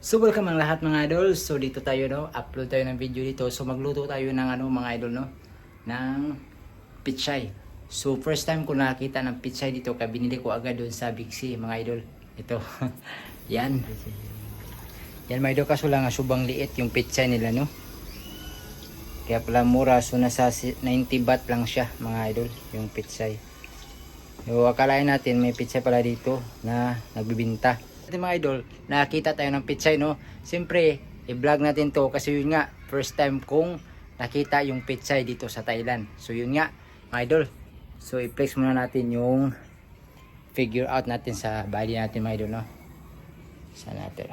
So welcome ang lahat mga idol. So dito tayo no, upload tayo ng video dito. So magluto tayo ng ano mga idol no, ng pichay. So first time ko nakita ng pichay dito kaya binili ko agad doon sa Big C mga idol. Ito. Yan. Yan mga idol kaso lang subang liit yung pichay nila no. Kaya pala mura so nasa si- 90 baht lang siya mga idol yung pichay. So akalain natin may pichay pala dito na nagbibinta. Ito mga idol, nakakita tayo ng pichay no. Siyempre, i-vlog natin to kasi yun nga, first time kong nakita yung pichay dito sa Thailand. So yun nga, mga idol. So i-flex muna natin yung figure out natin sa body natin mga idol no. Sa natin.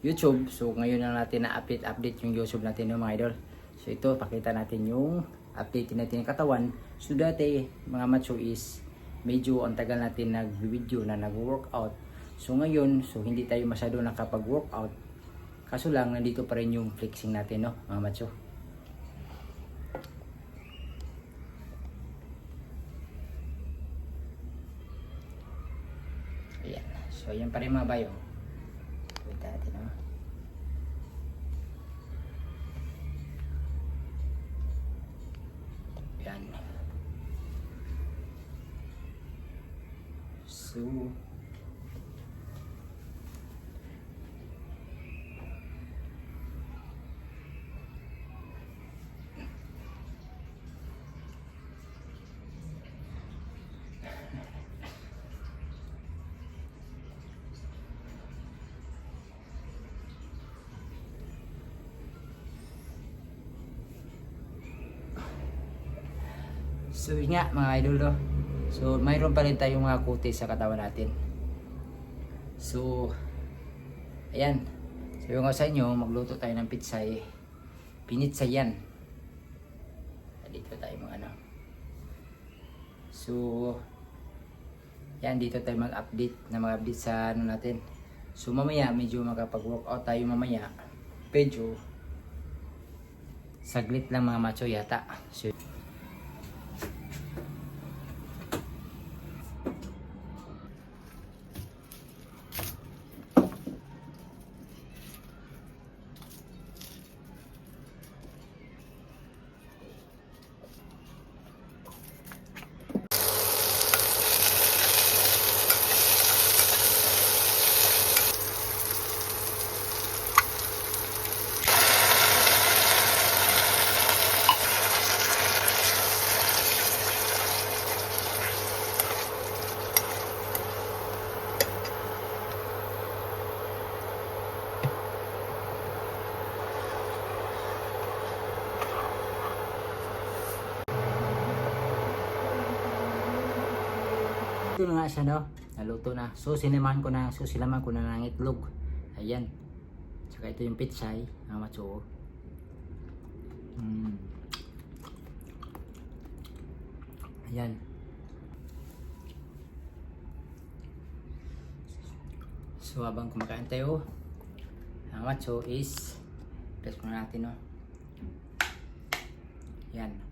YouTube. So ngayon na natin na update update yung YouTube natin no mga idol. So ito pakita natin yung update natin yung katawan. So dati mga macho is medyo ang tagal natin nag-video na nag-workout. So ngayon, so hindi tayo masyado nakapag-workout. Kaso lang nandito pa rin yung flexing natin no mga macho. Ayan. So yan pa rin mga bayo. Wait natin no. So, So yun nga mga idol no. So mayroon pa rin tayong mga kutis sa katawan natin. So ayan. Sabi ko sa inyo, magluto tayo ng pitsay. Pinitsay yan. Dito tayo mga ano. So yan dito tayo mag-update na mag-update sa ano natin. So mamaya medyo makapag-workout tayo mamaya. Medyo saglit lang mga macho yata. So Ito na nga siya no. Naluto na. So sinamahan ko na, so silaman ko na ng itlog. Ayan. Tsaka ito yung pitsay, mga matso. Mm. Ayan. So habang kumakain tayo, ang matso is press muna natin no. Yan.